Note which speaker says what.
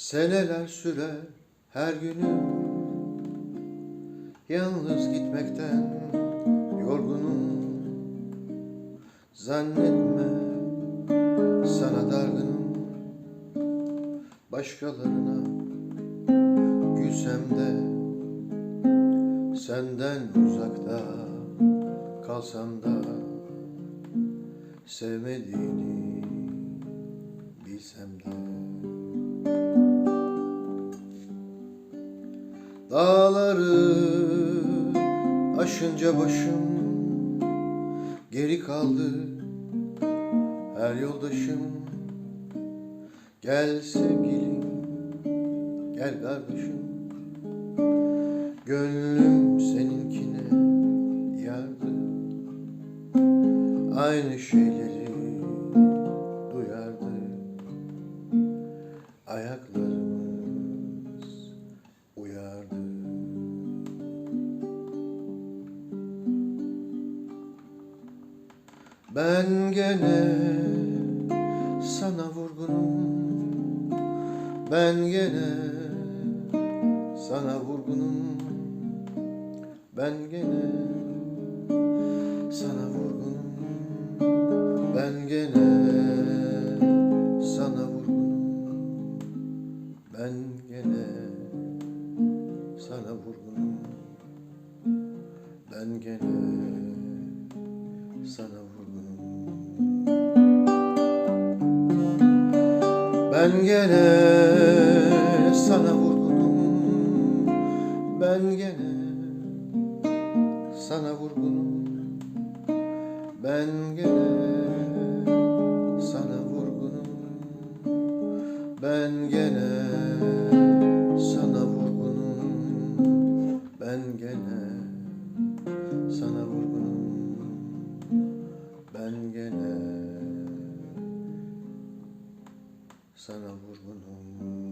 Speaker 1: Seneler sürer her günüm Yalnız gitmekten yorgunum. Zannetme sana dargınım. Başkalarına gülsem de Senden uzakta kalsam da Sevmediğini bilsem de Dağları aşınca başım Geri kaldı. Her yoldaşım Gel sevgilim, gel kardeşim. Gönlüm seninkine yardı. Aynı şeyleri Ben gene sana vurgunum. Ben gene sana vurgunum. Ben gene sana vurgunum. Ben gene sana vurgunum. Ben gene sana vurgunum. Ben gene Ben gene sana vurgunum. Ben gene sana vurgunum. Ben gene sana vurgunum. Ben gene sana vurgunum. Ben gene sana vurgunum sana vurgunum.